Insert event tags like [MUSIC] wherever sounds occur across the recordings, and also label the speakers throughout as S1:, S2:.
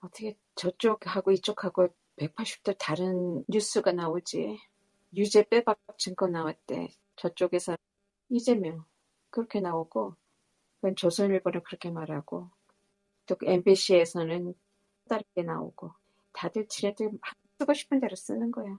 S1: 어떻게 저쪽하고 이쪽하고 180도 다른 뉴스가 나오지. 유죄 빼박 증거 나왔대. 저쪽에서 이재명 그렇게 나오고 그건 조선일보는 그렇게 말하고 또 MBC에서는 다르게 나오고 다들 지네들 쓰고 싶은 대로 쓰는 거야.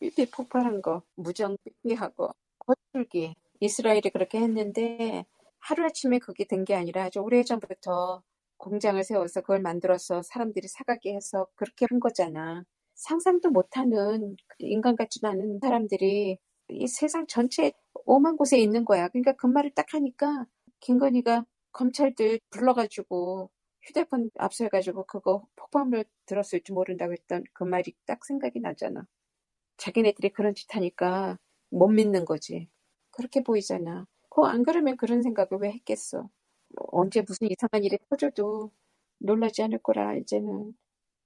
S1: 삐삐 폭발한 거 무정 삐삐하고 거칠기 이스라엘이 그렇게 했는데 하루아침에 그게 된 게 아니라 아주 오래전부터 공장을 세워서 그걸 만들어서 사람들이 사가게 해서 그렇게 한 거잖아. 상상도 못하는 인간 같지도 않은 사람들이 이 세상 전체 오만 곳에 있는 거야. 그러니까 그 말을 딱 하니까 김건희가 검찰들 불러가지고 휴대폰 압수해가지고 그거 폭발물 들었을 줄 모른다고 했던 그 말이 딱 생각이 나잖아. 자기네들이 그런 짓 하니까 못 믿는 거지. 그렇게 보이잖아. 그 안 그러면 그런 생각을 왜 했겠어. 뭐 언제 무슨 이상한 일이 터져도 놀라지 않을 거라 이제는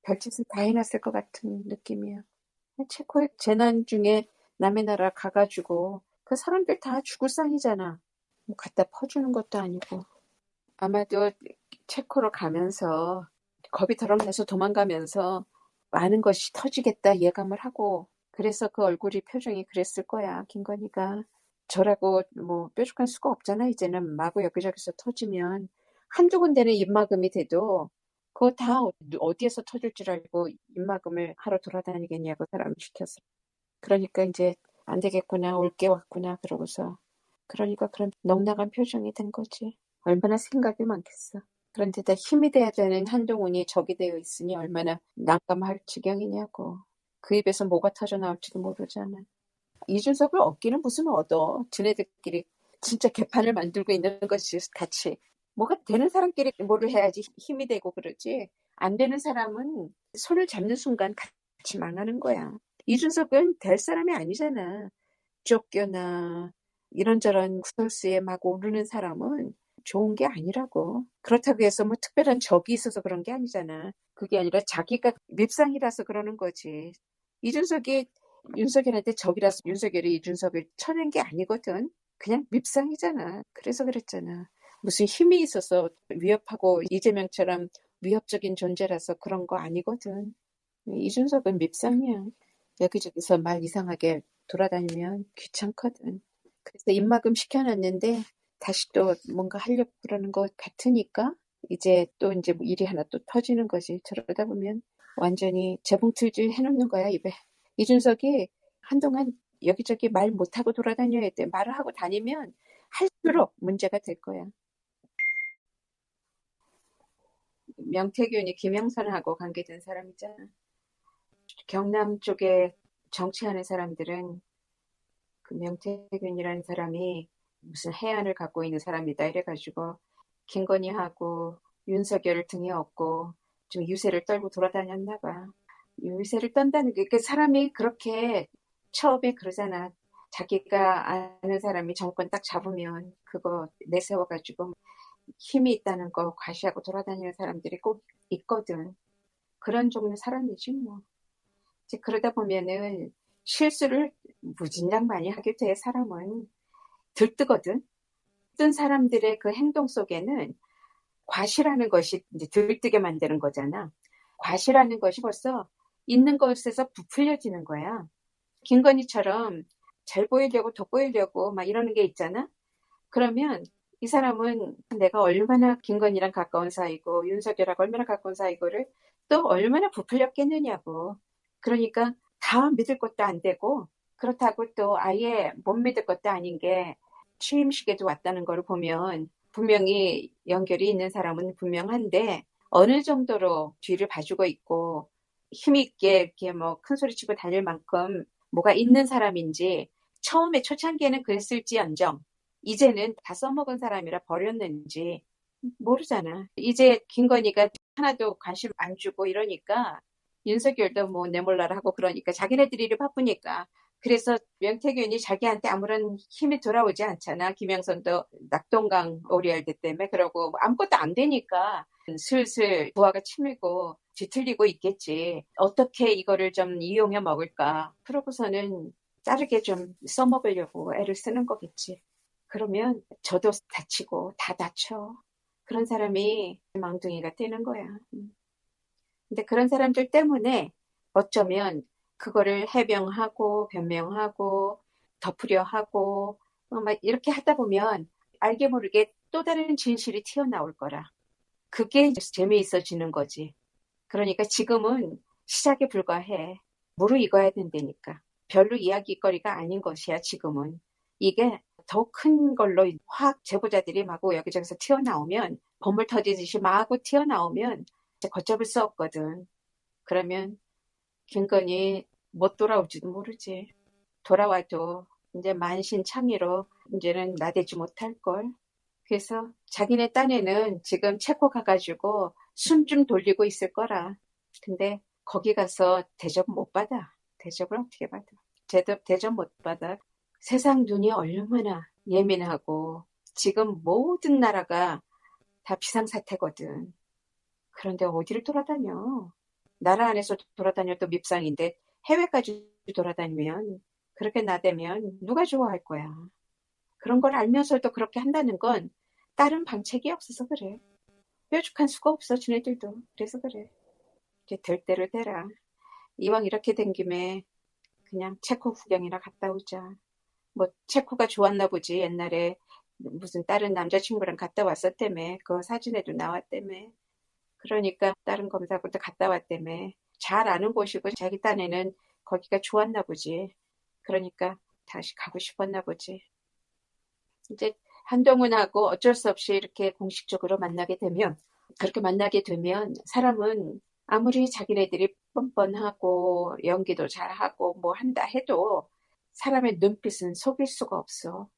S1: 별짓을 다 해놨을 것 같은 느낌이야. 체코의 재난 중에 남의 나라 가가지고 그 사람들 다 죽을 상이잖아. 뭐 갖다 퍼주는 것도 아니고. 아마도 체코로 가면서 겁이 덜어나서 도망가면서 많은 것이 터지겠다 예감을 하고 그래서 그 얼굴이 표정이 그랬을 거야 김건희가 저라고 뭐 뾰족할 수가 없잖아. 이제는 마구 여기저기서 터지면 한두 군데는 입막음이 돼도 그거 다 어디에서 터질 줄 알고 입막음을 하러 돌아다니겠냐고 사람을 시켰어. 그러니까 이제 안 되겠구나, 올 게 왔구나 그러고서 그러니까 그런 넉나간 표정이 된 거지. 얼마나 생각이 많겠어. 그런데다 힘이 돼야 되는 한동훈이 적이 되어 있으니 얼마나 난감할 지경이냐고. 그 입에서 뭐가 터져 나올지도 모르잖아. 이준석을 얻기는 무슨 얻어. 지네들끼리 진짜 개판을 만들고 있는 것이 같이. 뭐가 되는 사람끼리 뭐를 해야지 힘이 되고 그러지. 안 되는 사람은 손을 잡는 순간 같이 망하는 거야. 이준석은 될 사람이 아니잖아. 쫓겨나 이런저런 구설수에 막 오르는 사람은 좋은 게 아니라고. 그렇다고 해서 뭐 특별한 적이 있어서 그런 게 아니잖아. 그게 아니라 자기가 밉상이라서 그러는 거지. 이준석이 윤석열한테 적이라서 윤석열이 이준석을 쳐낸 게 아니거든. 그냥 밉상이잖아. 그래서 그랬잖아. 무슨 힘이 있어서 위협하고 이재명처럼 위협적인 존재라서 그런 거 아니거든. 이준석은 밉상이야. 여기저기서 말 이상하게 돌아다니면 귀찮거든. 그래서 입막음 시켜놨는데 다시 또 뭔가 하려고 그러는 것 같으니까 이제 또 이제 뭐 일이 하나 또 터지는 거지. 저러다 보면 완전히 재봉틀질 해놓는 거야 입에. 이준석이 한동안 여기저기 말 못하고 돌아다녀야 돼. 말을 하고 다니면 할수록 문제가 될 거야. 명태균이 김영선하고 관계된 사람이잖아. 경남 쪽에 정치하는 사람들은 그 명태균이라는 사람이 무슨 해안을 갖고 있는 사람이다 이래가지고 김건희하고 윤석열을 등에 업고 좀 유세를 떨고 돌아다녔나 봐. 유세를 떤다는 게그 사람이 그렇게 처음에 그러잖아. 자기가 아는 사람이 정권 딱 잡으면 그거 내세워가지고 힘이 있다는 거 과시하고 돌아다니는 사람들이 꼭 있거든. 그런 종류 사람이지 뭐. 이제 그러다 보면은 실수를 무진장 많이 하게 돼 사람은 들뜨거든. 뜬 사람들의 그 행동 속에는 과시라는 것이 이제 들뜨게 만드는 거잖아. 과시라는 것이 벌써 있는 것에서 부풀려지는 거야. 김건희처럼 잘 보이려고 돋보이려고 막 이러는 게 있잖아. 그러면 이 사람은 내가 얼마나 김건희랑 가까운 사이고 윤석열하고 얼마나 가까운 사이고를 또 얼마나 부풀렸겠느냐고. 그러니까 다 믿을 것도 안 되고 그렇다고 또 아예 못 믿을 것도 아닌 게 취임식에도 왔다는 걸 보면 분명히 연결이 있는 사람은 분명한데 어느 정도로 뒤를 봐주고 있고 힘있게 이렇게 뭐 큰 소리 치고 다닐 만큼 뭐가 있는 사람인지 처음에 초창기에는 그랬을지언정 이제는 다 써먹은 사람이라 버렸는지 모르잖아. 이제 김건희가 하나도 관심 안 주고 이러니까 윤석열도 뭐 내몰라라 하고 그러니까 자기네들이 일 바쁘니까 그래서 명태균이 자기한테 아무런 힘이 돌아오지 않잖아. 김영선도 낙동강 오리알드 때문에 그러고 뭐 아무것도 안 되니까 슬슬 부하가 치밀고 뒤틀리고 있겠지. 어떻게 이거를 좀 이용해 먹을까. 그러고서는 자르게 좀 써먹으려고 애를 쓰는 거겠지. 그러면 저도 다치고 다 다쳐. 그런 사람이 망둥이가 되는 거야. 음. 근데 그런 사람들 때문에 어쩌면 그거를 해명하고 변명하고 덮으려 하고 어, 막 이렇게 하다 보면 알게 모르게 또 다른 진실이 튀어나올 거라. 그게 재미있어지는 거지. 그러니까 지금은 시작에 불과해. 무르익어야 된다니까. 별로 이야기거리가 아닌 것이야, 지금은. 이게 더 큰 걸로 확 제보자들이 마구 여기저기서 튀어나오면, 범을 터지듯이 마구 튀어나오면 걷잡을 수 없거든. 그러면 김건희 못 돌아올지도 모르지. 돌아와도 이제 만신창이로 이제는 나대지 못할 걸. 그래서 자기네 딴에는 지금 체코 가가지고 숨 좀 돌리고 있을 거라. 근데 거기 가서 대접 못 받아. 대접을 어떻게 받아? 대접, 대접 못 받아. 세상 눈이 얼마나 예민하고 지금 모든 나라가 다 비상사태거든. 그런데 어디를 돌아다녀? 나라 안에서 돌아다녀도 밉상인데 해외까지 돌아다니면 그렇게 나대면 누가 좋아할 거야. 그런 걸 알면서도 그렇게 한다는 건 다른 방책이 없어서 그래. 뾰족한 수가 없어, 지네들도. 그래서 그래. 이제 될 대로 되라. 이왕 이렇게 된 김에 그냥 체코 구경이나 갔다 오자. 뭐 체코가 좋았나 보지. 옛날에 무슨 다른 남자친구랑 갔다 왔었다며. 그 사진에도 나왔다며. 그러니까 다른 검사부터 갔다 왔다며. 잘 아는 곳이고 자기 딴에는 거기가 좋았나 보지. 그러니까 다시 가고 싶었나 보지. 이제 한동훈하고 어쩔 수 없이 이렇게 공식적으로 만나게 되면 그렇게 만나게 되면 사람은 아무리 자기네들이 뻔뻔하고 연기도 잘하고 뭐 한다 해도 사람의 눈빛은 속일 수가 없어.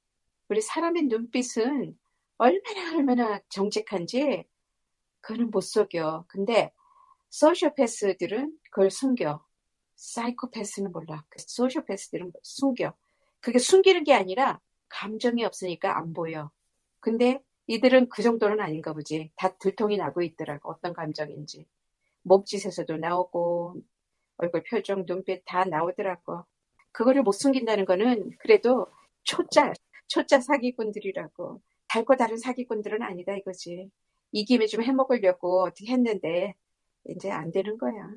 S1: 우리 사람의 눈빛은 얼마나 얼마나 정직한지 그거는 못 속여. 근데 소시오패스들은 그걸 숨겨. 사이코패스는 몰라. 그 소시오패스들은 숨겨. 그게 숨기는 게 아니라 감정이 없으니까 안 보여. 근데 이들은 그 정도는 아닌가 보지. 다 들통이 나고 있더라고. 어떤 감정인지. 몸짓에서도 나오고 얼굴 표정, 눈빛 다 나오더라고. 그거를 못 숨긴다는 거는 그래도 초짜, 초짜 사기꾼들이라고. 달고 다른 사기꾼들은 아니다 이거지. 이 김에 좀 해먹으려고 어떻게 했는데 이제 안 되는 거야.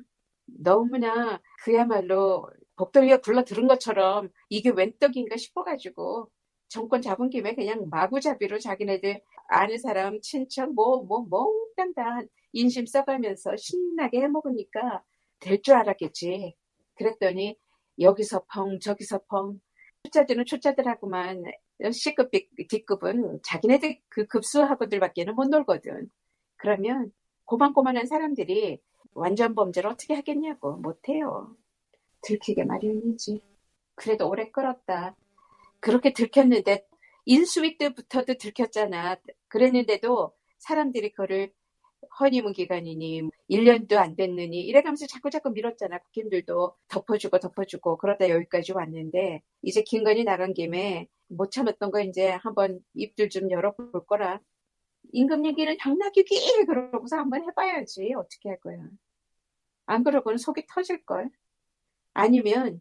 S1: 너무나 그야말로 복돌이가 굴러 들은 것처럼 이게 웬 떡인가 싶어가지고 정권 잡은 김에 그냥 마구잡이로 자기네들 아는 사람, 친척, 뭐, 뭐, 몽땅 다 인심 써가면서 신나게 해먹으니까 될 줄 알았겠지. 그랬더니 여기서 펑, 저기서 펑. 초짜들은 초짜들하고만 C급, D급은 자기네들 그 급수하고들밖에는 못 놀거든. 그러면 고만고만한 사람들이 완전 범죄를 어떻게 하겠냐고. 못해요. 들키게 마련이지. 그래도 오래 끌었다. 그렇게 들켰는데 인수위 때부터도 들켰잖아. 그랬는데도 사람들이 그거를 허니문 기간이니 1년도 안 됐느니 이래가면서 자꾸 자꾸 밀었잖아. 국힘들도 덮어주고 덮어주고 그러다 여기까지 왔는데 이제 김건희 나간 김에 못 참았던 거 이제 한번 입들 좀 열어볼 거라. 임금 얘기는 당나귀기 그러고서 한번 해봐야지. 어떻게 할 거야. 안 그러고는 속이 터질 걸. 아니면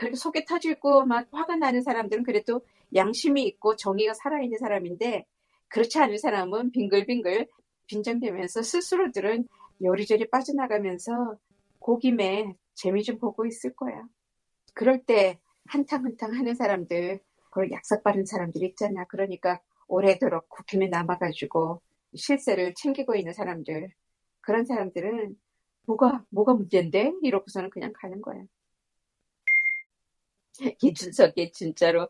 S1: 그렇게 속이 터지고 막 화가 나는 사람들은 그래도 양심이 있고 정의가 살아있는 사람인데 그렇지 않은 사람은 빙글빙글 빈정되면서 스스로들은 요리조리 빠져나가면서 고김에 재미 좀 보고 있을 거야. 그럴 때 한탕 한탕 하는 사람들, 그걸 약삭 빠른 사람들 있잖아. 그러니까 오래도록 국힘에 남아가지고 실세를 챙기고 있는 사람들, 그런 사람들은 뭐가, 뭐가 문제인데? 이러고서는 그냥 가는 거야. [LAUGHS] 이준석이 진짜로.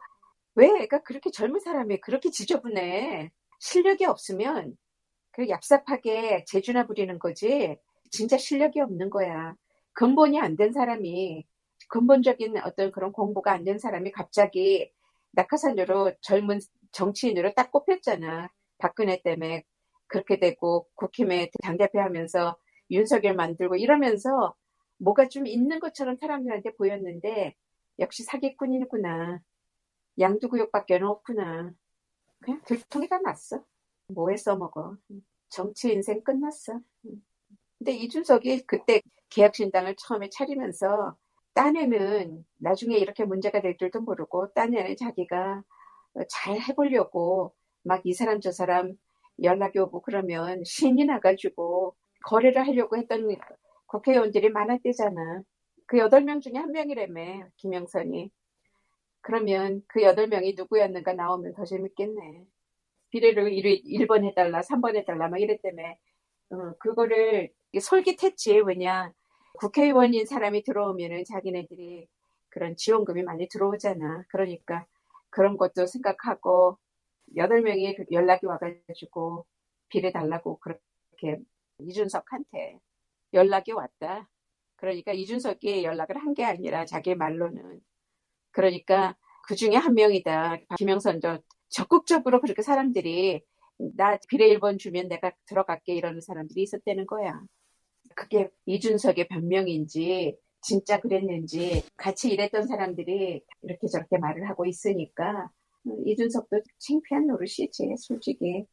S1: 왜 애가 그렇게 젊은 사람이 그렇게 지저분해. 실력이 없으면 그 얍삽하게 재주나 부리는 거지. 진짜 실력이 없는 거야. 근본이 안 된 사람이 근본적인 어떤 그런 공부가 안 된 사람이 갑자기 낙하산으로 젊은 정치인으로 딱 꼽혔잖아. 박근혜 때문에 그렇게 되고 국힘에 당대표 하면서 윤석열 만들고 이러면서 뭐가 좀 있는 것처럼 사람들한테 보였는데 역시 사기꾼이구나. 양두구역밖에 없구나. 그냥 들통이 다 났어. 뭐에 써먹어. 정치 인생 끝났어. 근데 이준석이 그때 계약신당을 처음에 차리면서 딴에는 나중에 이렇게 문제가 될 줄도 모르고 딴에는 자기가 잘 해보려고 막 이 사람 저 사람 연락이 오고 그러면 신이 나가지고 거래를 하려고 했던 국회의원들이 많았대잖아. 그 여덟 명 중에 한 명이라며, 김영선이. 그러면 그 여덟 명이 누구였는가 나오면 더 재밌겠네. 비례를 1번 해달라, 3번 해달라, 막 이랬다며. 어, 그거를 솔깃했지. 왜냐. 국회의원인 사람이 들어오면은 자기네들이 그런 지원금이 많이 들어오잖아. 그러니까 그런 것도 생각하고 여덟 명이 연락이 와가지고 비례 달라고 그렇게 이준석한테 연락이 왔다. 그러니까 이준석이 연락을 한 게 아니라 자기 말로는 그러니까 그 중에 한 명이다. 김영선 저 적극적으로 그렇게 사람들이 나 비례 1번 주면 내가 들어갈게 이러는 사람들이 있었다는 거야. 그게 이준석의 변명인지 진짜 그랬는지 같이 일했던 사람들이 이렇게 저렇게 말을 하고 있으니까 이준석도 창피한 노릇이지 솔직히